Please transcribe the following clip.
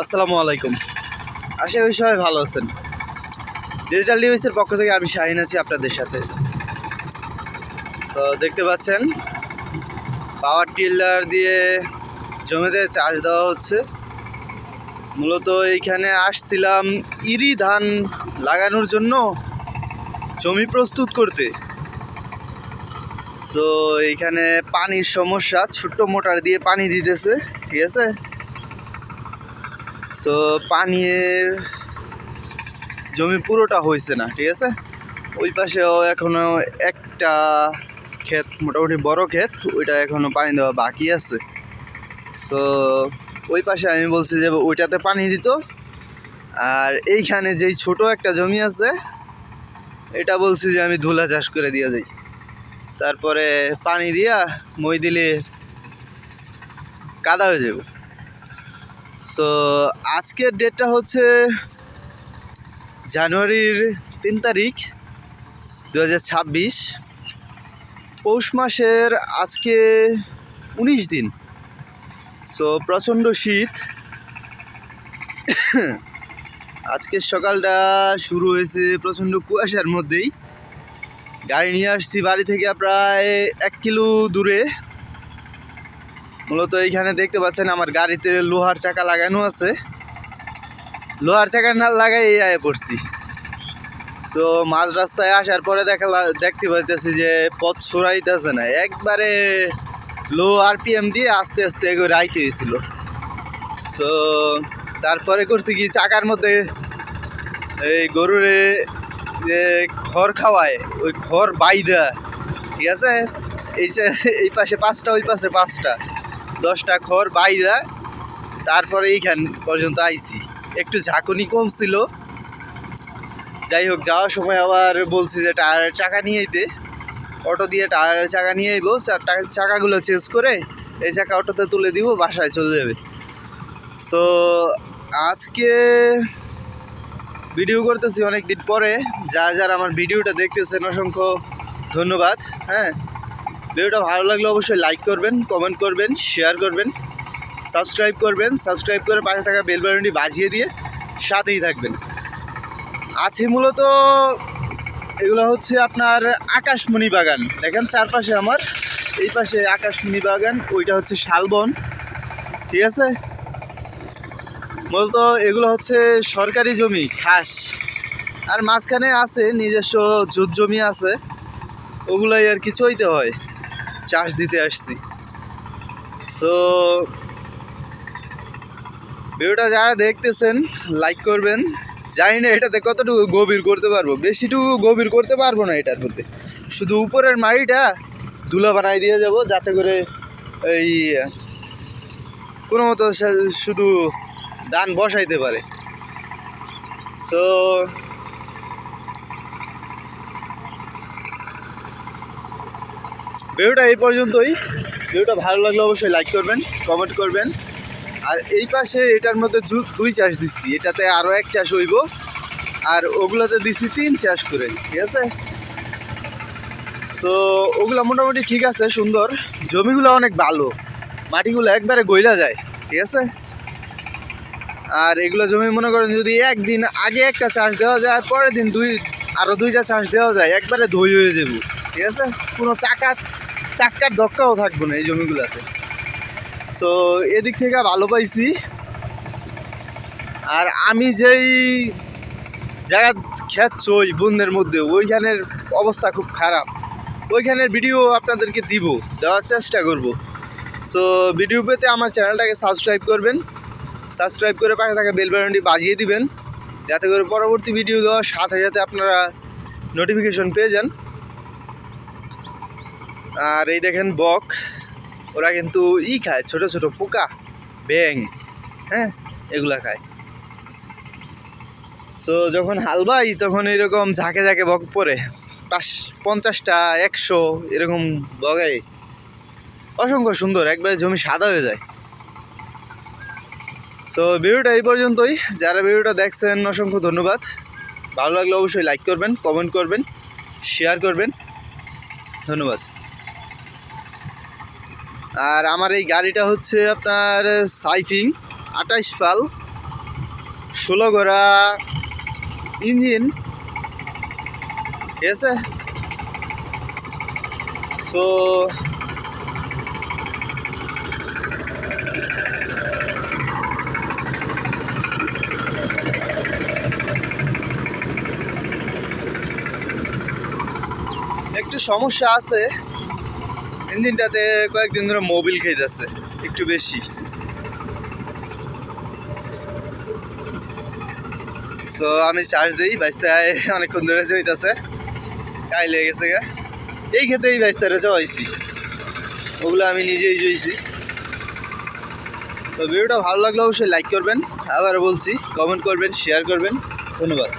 আসসালামু আলাইকুম। আশা করি সবাই ভালো আছেন। ডিজিটাল নিউজের পক্ষ থেকে আমি শাহিন আছি আপনাদের সাথে। সো দেখতে পাচ্ছেন পাওয়ার টিলার দিয়ে জমিতে চাষ দেওয়া হচ্ছে। মূলত এইখানে আসছিলাম ইরি ধান লাগানোর জন্য জমি প্রস্তুত করতে। সো এইখানে পানির সমস্যা, ছোট্ট মোটর দিয়ে পানি দিতেছে, ঠিক আছে? সো পানির জমি পুরোটা হয়েছে না, ঠিক আছে? ওই পাশেও এখনও একটা ক্ষেত, মোটামুটি বড় ক্ষেত, ওইটা এখনও পানি দেওয়া বাকি আছে। সো ওই পাশে আমি বলছি যে ওইটাতে পানি দিত। আর এইখানে যেই ছোট একটা জমি আছে, এটা বলছি যে আমি ধুলা চাষ করে দিয়ে যাই তারপরে পানি দিয়া মই দিলে কাদা হয়ে যাবে। সো আজকের ডেটটা হচ্ছে জানুয়ারির তিন তারিখ দু হাজার ছাব্বিশ। পৌষ মাসের আজকে উনিশ দিন। সো প্রচণ্ড শীত। আজকের সকালটা শুরু হয়েছে প্রচণ্ড কুয়াশার মধ্যেই। গাড়ি নিয়ে আসছি বাড়ি থেকে প্রায় এক কিলো দূরে। মূলত এইখানে দেখতে পাচ্ছেন আমার গাড়িতে লোহার চাকা লাগানো আছে। লোহার চাকা না লাগাই এই আয়ে পড়ছি। সো মাঝ রাস্তায় আসার পরে দেখা দেখতে পাইতেছি যে পথ সরাইতেছে না। একবারে লো আরপিএম দিয়ে আস্তে আস্তে এগো রাইতে হয়েছিল। সো তারপরে করছি কি, চাকার মধ্যে এই গরুরে যে খড় খাওয়ায়, ওই খড় বাইদা, ঠিক আছে? এই এই পাশে পাঁচটা, ওই পাশে পাঁচটা। দশটা খড় বাইদা তারপরে এইখান পর্যন্ত আইছি। একটু ঝাঁকুনি কম ছিল। যাই হোক, যাওয়ার সময় আবার বলছি যে টায়ারের চাকা নিয়ে আইতে। অটো দিয়ে টায়ারের চাকা নিয়ে আইবো। চাকাগুলো চেঞ্জ করে এই চাকা অটোতে তুলে দিব, বাসায় চলে যাবে। সো আজকে ভিডিও করতেছি অনেক দিন পরে। যারা যারা আমার ভিডিওটা দেখতেছেন, অসংখ্য ধন্যবাদ। হ্যাঁ? ভিডিওটা ভালো লাগলে অবশ্যই লাইক করবেন কমেন্ট করবেন শেয়ার করবেন সাবস্ক্রাইব করবেন সাবস্ক্রাইব করে পাশে থাকা বেল বাজিয়ে দিয়ে সাথেই থাকবেন। আছে মূলত এগুলো হচ্ছে আপনার আকাশমণি বাগান। দেখেন চারপাশে আমার, এই পাশে আকাশমণি বাগান, ওইটা হচ্ছে শালবন, ঠিক আছে? মূলত এগুলো হচ্ছে সরকারি জমি খাস আর মাঝখানে আছে নিজস্ব জমি আছে, ওগুলাই আর কি চইতে হয়। চাষ দিতে আসছি। সো ভিডিওটা যারা দেখতেছেন লাইক করবেন। জানি না এটাতে কতটুকু গভীর করতে পারব। বেশিটুকু গভীর করতে পারব না এটার মধ্যে। শুধু উপরের মাড়িটা ধুলা বানাই দিয়ে যাব, যাতে করে এই, কোনো মতো শুধু ধান বসাইতে পারে। সো ভিডিওটা এই পর্যন্তই। ভিডিওটা ভালো লাগলে অবশ্যই লাইক করবেন কমেন্ট করবেন। আর এই পাশে এটার মধ্যে দুই চাষ দিচ্ছি। এটাতে আরও এক চাষ হইব। আর ওগুলোতে দিচ্ছি তিন চাষ করে, ঠিক আছে? সো ওগুলো মোটামুটি ঠিক আছে, সুন্দর। জমিগুলো অনেক ভালো। মাটিগুলো একবারে গইলা যায়, ঠিক আছে? আর এগুলো জমি মনে করেন যদি একদিন আগে একটা চাষ দেওয়া যায় পরের দিন দুই আরও দুইটা চাষ দেওয়া যায়, একবারে ধই হয়ে যাবে, ঠিক আছে? কোনো চাকার চাক্কার দক্কাও থাকব না এই জমিগুলোতে। সো এদিক থেকে ভালো পাইছি। আর আমি যেই জায়গা খেত ওই বন্যের মধ্যে, ওইখানের অবস্থা খুব খারাপ। ওইখানের ভিডিও আপনাদেরকে দিব, দেওয়ার চেষ্টা করব। সো ভিডিও পেতে আমার চ্যানেলটাকে সাবস্ক্রাইব করবেন। সাবস্ক্রাইব করে পাশে থাকা বেল বাজিয়ে দিবেন। যাতে করে পরবর্তী ভিডিও দেওয়ার সাথে সাথে আপনারা নোটিফিকেশন পেয়ে যান। আর এই দেখেন বক, ওরা কিন্তু ই খায়, ছোট ছোট পোকা ব্যাং হ্যাঁ এগুলা খায়। সো যখন হালবাই তখন এরকম ঝাঁকে ঝাঁকে বক পরে পাঁচ, পঞ্চাশটা, একশো, এরকম বগাই অসংখ্য সুন্দর, একবারে জমি সাদা হয়ে যায়। সো ভিডিওটা এই পর্যন্তই। যারা ভিডিওটা দেখছেন, অসংখ্য ধন্যবাদ। ভালো লাগলে অবশ্যই লাইক করবেন কমেন্ট করবেন শেয়ার করবেন। ধন্যবাদ। আর আমার এই গাড়িটা হচ্ছে আপনার সাইফিং আঠাইশ ফাল ষোলো ঘোড়া, ইঞ্জিন। ঠিক আছে? সো একটু সমস্যা আছে। ইঞ্জিনটাতে কয়েকদিন ধরে মোবিল খেয়েছে একটু বেশি। সো আমি চার্জ দিই, বাইশটায় অনেকক্ষণ ধরে চইতেছে। কাই লেগে গেছে গা। এই ক্ষেত্রে এই বাইশটারে চাইছি ওগুলো আমি নিজেই জুইছি তো ভিডিওটা ভালো লাগলে অবশ্যই লাইক করবেন আবার বলছি কমেন্ট করবেন শেয়ার করবেন। ধন্যবাদ।